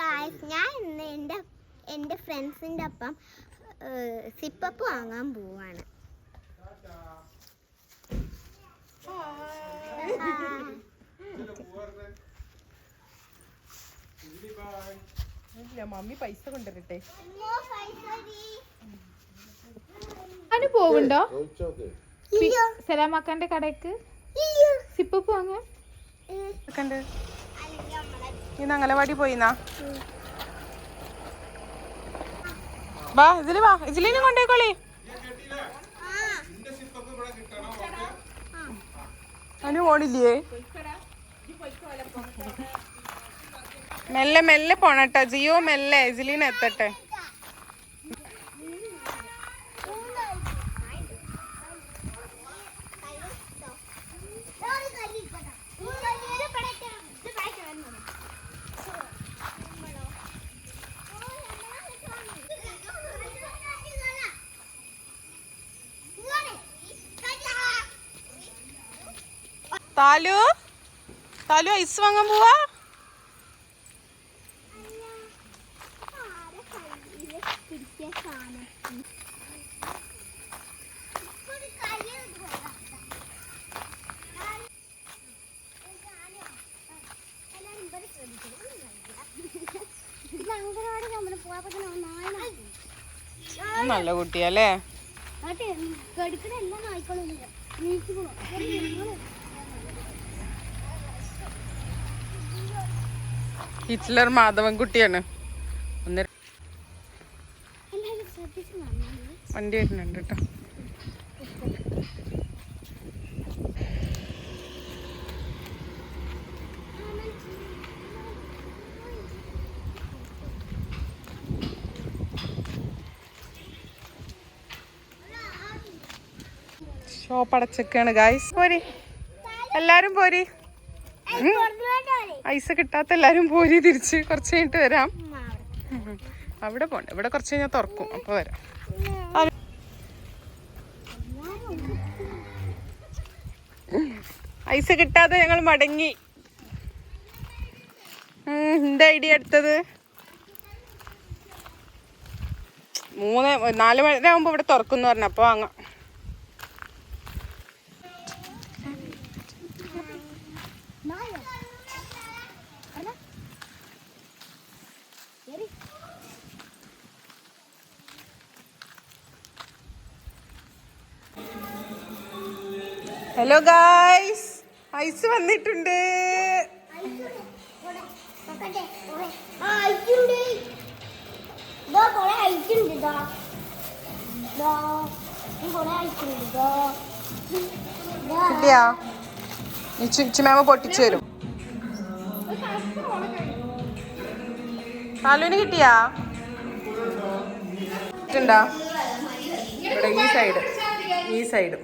Guys ഞാൻ ഇന്ന് എന്റെ എന്റെ ഫ്രണ്ട്സിന്റെ ഒപ്പം സിപ്പപ്പ് വാങ്ങാൻ പോവാണ്. മമ്മി പൈസ കൊണ്ടുവരട്ടെ. അനു പോവുണ്ടോ? സലാമാക്കാന്റെ കടയ്ക്ക് ഇല്ല സിപ്പപ്പ് വാങ്ങാൻ? കണ്ട് ഇന്ന് അംഗലവാടി പോയിന്നാ? വാ ഇതിൽ വാ. ഇതിലിനും കൊണ്ടേക്കോളി. അനു ഓടില്ലേ? മെല്ലെ മെല്ലെ പോണട്ടെ. ജിയോ മെല്ലെ എത്തട്ടെ. താലു? താലു ഐസ് വാങ്ങാൻ പോവാ? നല്ല കുട്ടിയല്ലേ കടുക്കണ എല്ലാ നായ്ക്കളും ഹിറ്റ്ലർ മാധവൻ കുട്ടിയാണ്. ഒന്ന് എല്ലാവരും ശ്രദ്ധിച്ച് നന്നായി വണ്ടി വരുന്നുണ്ട് കേട്ടോ. ഷോപ്പ് അടച്ചൊക്കെയാണ് ഗായ്സ് പോരി. എല്ലാരും പോരി. ഐസ് കിട്ടാത്ത എല്ലാരും പോരി തിരിച്ച് കുറച്ച് കഴിഞ്ഞിട്ട് വരാം. അവിടെ. പോണ്ട. ഇവിടെ കുറച്ച് കഴിഞ്ഞാൽ തുറക്കും. അപ്പൊ വരാം. ഐസ് കിട്ടാതെ ഞങ്ങൾ മടങ്ങി. എന്താ ഐഡിയ എടുത്തത് മൂന്ന് നാല് മണി ആകുമ്പോ ഇവിടെ തുറക്കുന്നു പറഞ്ഞു. അപ്പൊ വാങ്ങാം ഹലോ ഗായ്സ് ഐസ് വന്നിട്ടുണ്ട്. കിട്ടിയാ? പൊട്ടിച്ചു തരും. ഹലോന് കിട്ടിയാ? ഈ സൈഡ് ഈ സൈഡ്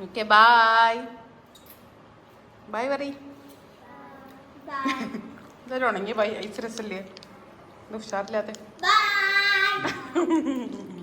ഓക്കെ ബായ് ബായ് പറ ഇതൊരു ഉണങ്ങി ബൈ ഐസ് ഉഷാറില്ലാതെ